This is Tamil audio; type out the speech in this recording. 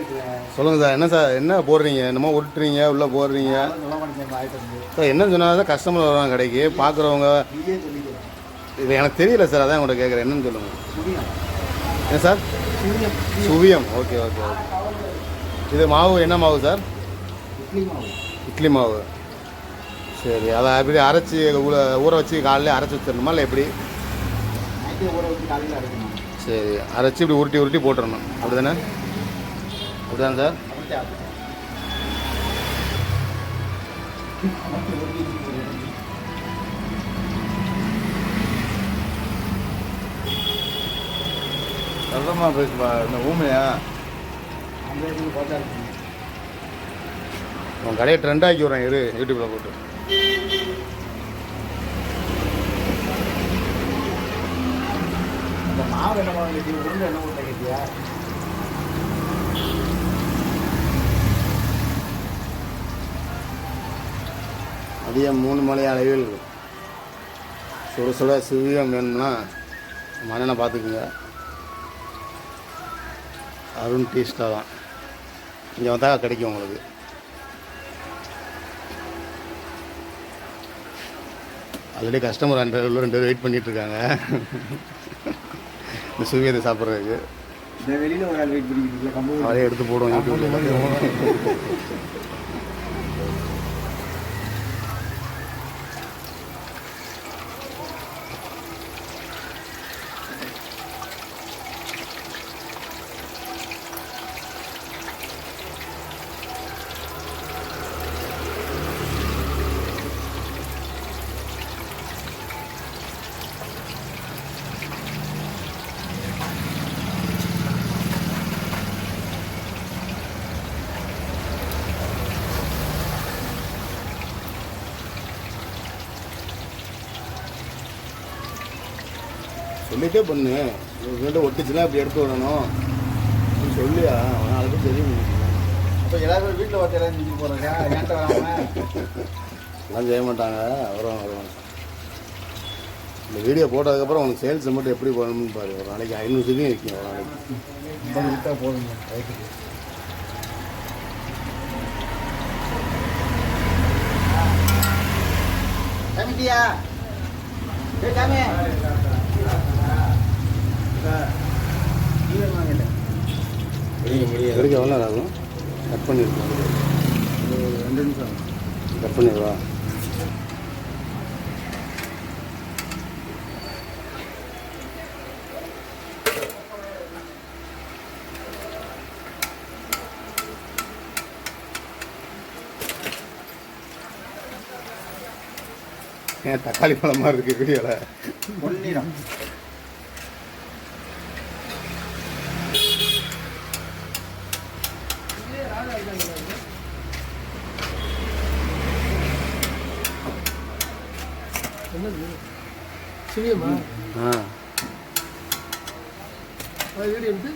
இருக்குல்ல. சொல்லுங்கள் சார் என்ன சார் என்ன போடுறீங்க என்னமோ ஒட்டுறீங்க உள்ளே போடுறீங்க. சார் என்ன சொன்னால் தான் கஸ்டமர் வருவாங்க கடைக்கு பார்க்குறவங்க. இது எனக்கு தெரியல சார் அதான் உங்கள்கிட்ட கேட்குறேன் என்னன்னு சொல்லுங்கள் சுழியம். என்ன சார். சுவியம் ஓகே ஓகே ஓகே இது மாவு என்ன மாவு சார் இட்லி மாவு. இட்லி மாவு சரி அதை எப்படி அரைச்சி ஊற ஊற வச்சு காலையில் அரைச்சி வச்சிடணுமா இல்லை எப்படி நைட்டே ஊற வச்சு காலையில் அரைக்கணும். சரி அரைச்சி இப்படி உருட்டி உருட்டி போட்டுறணும் அப்படி தானே அப்படி தானே சார். சத்தமாக பேசுப்பா இந்த ஊமையா. உன் கடையை ட்ரெண்ட் ஆக்கி விட்றேன் இரு யூடியூப்பில் போட்டு மாவு என்ன மாவு உருண்டை என்ன உருண்டை கட்டியா அதிகம் மூணு மலை அளவில் சுட சுட சுவியம் வேணும்னா மண்ணனை பார்த்துக்குங்க. அருண் டீஸ்டாக தான். இங்கே வந்தால் கிடைக்கும் உங்களுக்கு. ஆல்ரெடி கஸ்டமர் ரெண்டு ரெண்டு பேர் வெயிட் பண்ணிகிட்ருக்காங்க இருக்காங்க. இந்த சுவியத்தை சாப்பிட்றதுக்கு. வெளியில ஒரு ஆள் வெயிட் பண்ணிக்கிட்டு எடுத்து போடுவோம் சொல்லிட்டே பண்ணு. உங்கள்கிட்ட ஒட்டிச்சுன்னா இப்படி எடுத்து விடணும். நீ சொல்லியா? நாளைக்கு தெரியும். அப்போ எல்லாரும் வீட்டில் ஒருத்தர் எல்லாம் செஞ்சு போகிறாங்க வராம? எல்லாம் செய்ய மாட்டாங்க. வருவாங்க வருவாங்க இந்த வீடியோ போட்டதுக்கப்புறம் உனக்கு சேல்ஸ் மட்டும் எப்படி பண்ணணும்னு பாரு. ஒரு நாளைக்கு ஐநூறு சிலியும் விற்கும் ஒரு நாளைக்கு. போதுங்க சாமி. எடுக்க எவ்வளோ நேரம் ஆகும்? கட் பண்ணிருக்கோம் ரெண்டு நிமிஷம். கட் பண்ணிடுவா ஏன் தக்காளி பழம் மாதிரி இருக்கு வீடியோவில் பொன்னிறம். சிவியமா ஆ. வீடியோ எடுத்து